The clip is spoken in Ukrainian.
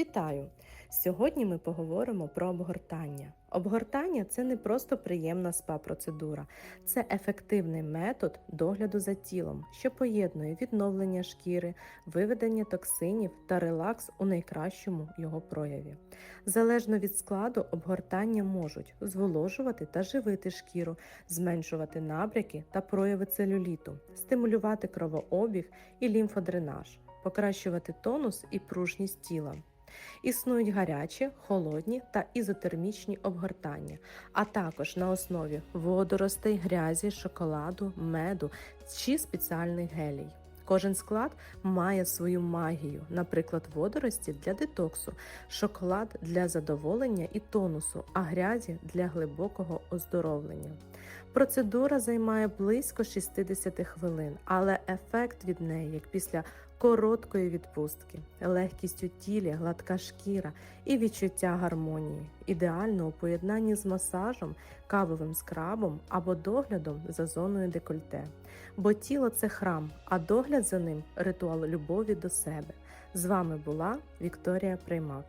Вітаю! Сьогодні ми поговоримо про обгортання. Обгортання це не просто приємна спа-процедура, це ефективний метод догляду за тілом, що поєднує відновлення шкіри, виведення токсинів та релакс у найкращому його прояві. Залежно від складу, обгортання можуть зволожувати та живити шкіру, зменшувати набряки та прояви целюліту, стимулювати кровообіг і лімфодренаж, покращувати тонус і пружність тіла. Існують гарячі, холодні та ізотермічні обгортання, а також на основі водоростей, грязі, шоколаду, меду чи спеціальних гелій. Кожен склад має свою магію, наприклад, водорості для детоксу, шоколад для задоволення і тонусу, а грязі для глибокого оздоровлення. Процедура займає близько 60 хвилин, але ефект від неї, як після короткої відпустки, легкість у тілі, гладка шкіра і відчуття гармонії, ідеально у поєднанні з масажем, кавовим скрабом або доглядом за зоною декольте. Бо тіло це храм, а догляд за ним ритуал любові до себе. З вами була Вікторія Приймак.